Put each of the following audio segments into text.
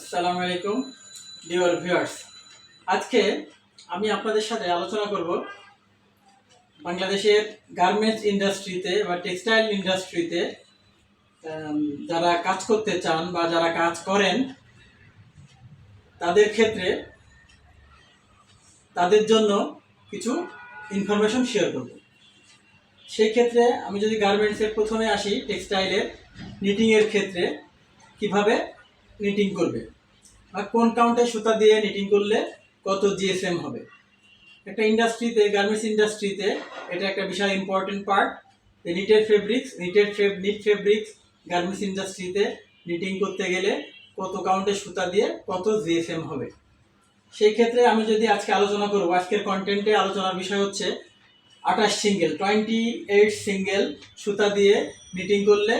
আসসালামু আলাইকুম, ডিওর ভিউয়ার্স। আজকে আমি আপনাদের সাথে আলোচনা করব বাংলাদেশের গার্মেন্টস ইন্ডাস্ট্রিতে বা টেক্সটাইল ইন্ডাস্ট্রিতে যারা কাজ করতে চান বা যারা কাজ করেন, তাদের ক্ষেত্রে তাদের জন্য কিছু ইনফরমেশন শেয়ার করব। সেই ক্ষেত্রে আমি যদি গার্মেন্টসের প্রথমে আসি, টেক্সটাইলের নিটিংয়ের ক্ষেত্রে, কীভাবে নিটিং করবে। বা কোন কাউন্টে সুতা দিয়ে নিটিং করলে কত জিএসএম হবে? একটা ইন্ডাস্ট্রিতে গার্মেন্টস ইন্ডাস্ট্রিতে এটা একটা বিশাল ইম্পর্টেন্ট পার্ট যে knitted fabrics knitted fab knit fabrics garments ইন্ডাস্ট্রিতে নিটিং করতে গেলে কত কাউন্টে সুতা দিয়ে কত জিএসএম হবে? সেই ক্ষেত্রে আমি যদি আজকে আলোচনা করব, আজকের কন্টেন্টে আলোচনার বিষয় হচ্ছে আঠাশ সিঙ্গেল টোয়েন্টি এইট সিঙ্গেল সুতা দিয়ে নিটিং করলে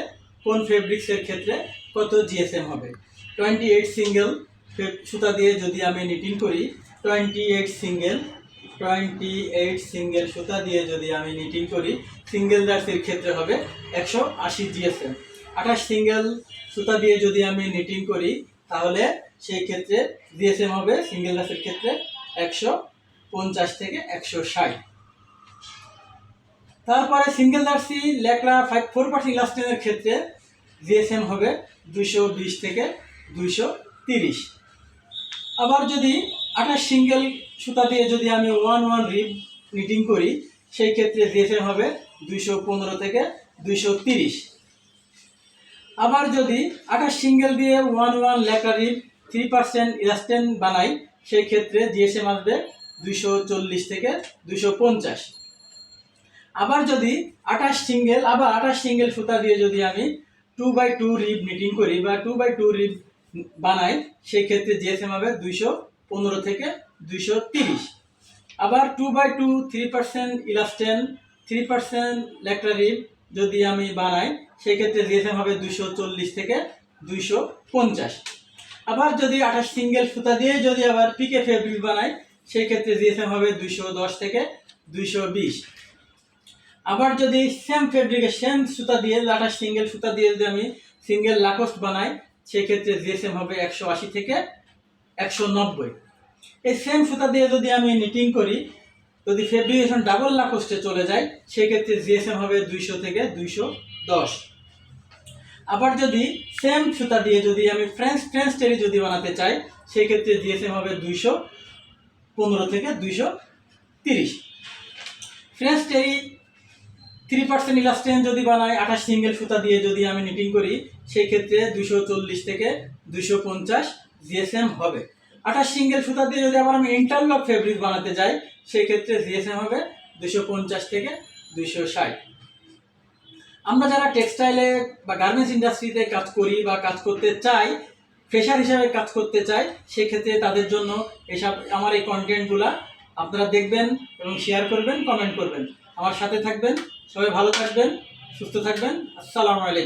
কোন ফেব্রিক্সের ক্ষেত্রে কত জিএসএম হবে? টোয়েন্টি এইট সিঙ্গেল সুতা দিয়ে যদি আমি নিটিং করি twenty eight single twenty eight single সুতা দিয়ে যদি আমি নিটিং করি সিঙ্গেল জার্সির ক্ষেত্রে হবে একশো আশি জিএসএম আঠাশ সিঙ্গেল সুতা দিয়ে যদি আমি নিটিং করি, তাহলে সেই ক্ষেত্রে জিএসএম হবে সিঙ্গেল জার্সির ক্ষেত্রে একশো পঞ্চাশ থেকে একশো ষাট। তারপরে single jersey লেকড়া five four percent ইলাস্টিনের ক্ষেত্রে জিএসএম হবে দুশো বিশ থেকে দুইশো তিরিশ। আবার যদি আঠাশ সিঙ্গেল সুতা দিয়ে যদি আমি ওয়ান ওয়ান রিব নিটিং করি, সেই ক্ষেত্রে জিএসএম হবে দুইশো পনেরো থেকে দুইশো তিরিশ। আবার যদি আঠাশ সিঙ্গেল দিয়ে ওয়ান ওয়ান লেখা রিব থ্রি পার্সেন্ট ইলাস্টেন বানাই, সেই ক্ষেত্রে জিএসএম আসবে দুইশো চল্লিশ থেকে দুইশো পঞ্চাশ। আবার যদি আঠাশ সিঙ্গেল, আবার আঠাশ সিঙ্গেল সুতা দিয়ে যদি আমি two by two rib knitting করি বা টু বাই টু রিব বানাই, সেই ক্ষেত্রে জিএসএম হবে দুইশো পনেরো থেকে দুইশো তিরিশ। আবার two by two three percent elastane three percent লেকটা রিব যদি আমি বানাই, সেই ক্ষেত্রে জিএসএম হবে দুইশো চল্লিশ থেকে দুইশো পঞ্চাশ। আবার যদি আঠাশ সিঙ্গেল সুতা দিয়ে যদি আবার পিকে ফেব্রিক বানাই, সেই ক্ষেত্রে জিএসএম হবে দুইশো দশ থেকে দুইশো বিশ। আবার যদি সেম ফেব্রিকে সেম সুতা দিয়ে, আঠাশ সিঙ্গেল সুতা দিয়ে যদি আমি সিঙ্গেল লাকোস্ট বানাই সেক্ষেত্রে জিএসএম হবে একশো আশি থেকে একশো নব্বই। এই সেম সুতা দিয়ে যদি আমি নিটিং করি, যদি ফেব্রিকেশন ডাবল লাকোস্টে চলে যায়, সেক্ষেত্রে জিএসএম হবে দুইশো থেকে দুইশো দশ। আবার যদি সেম সুতা দিয়ে যদি আমি ফ্রেঞ্চ ফ্রেঞ্চ টেরি যদি বানাতে চাই, সেক্ষেত্রে জিএসএম হবে দুইশো পনেরো থেকে দুইশো তিরিশ। French terry three percent elastane যদি বানাই, আঠাশ সিঙ্গেল সুতা দিয়ে যদি আমি নিটিং করি সেই ক্ষেত্রে দুশো চল্লিশ থেকে দুশো পঞ্চাশ জিএসএম হবে। আঠাশ সিঙ্গেল সুতা দিয়ে যদি আবার আমি ইন্টারলক ফেব্রিক বানাতে যাই সেই ক্ষেত্রে জিএসএম হবে দুশো পঞ্চাশ থেকে দুশো ষাট। আমরা যারা টেক্সটাইলে বা গার্মেন্টস ইন্ডাস্ট্রিতে কাজ করি বা কাজ করতে চাই ফ্রেশার হিসাবে কাজ করতে চাই, সেক্ষেত্রে তাদের জন্য এসব, আমার এই কন্টেন্টগুলা আপনারা দেখবেন এবং শেয়ার করবেন কমেন্ট করবেন। আমার সাথে থাকবেন, সবাই ভালো থাকবেন, সুস্থ থাকবেন। আসসালামু আলাইকুম।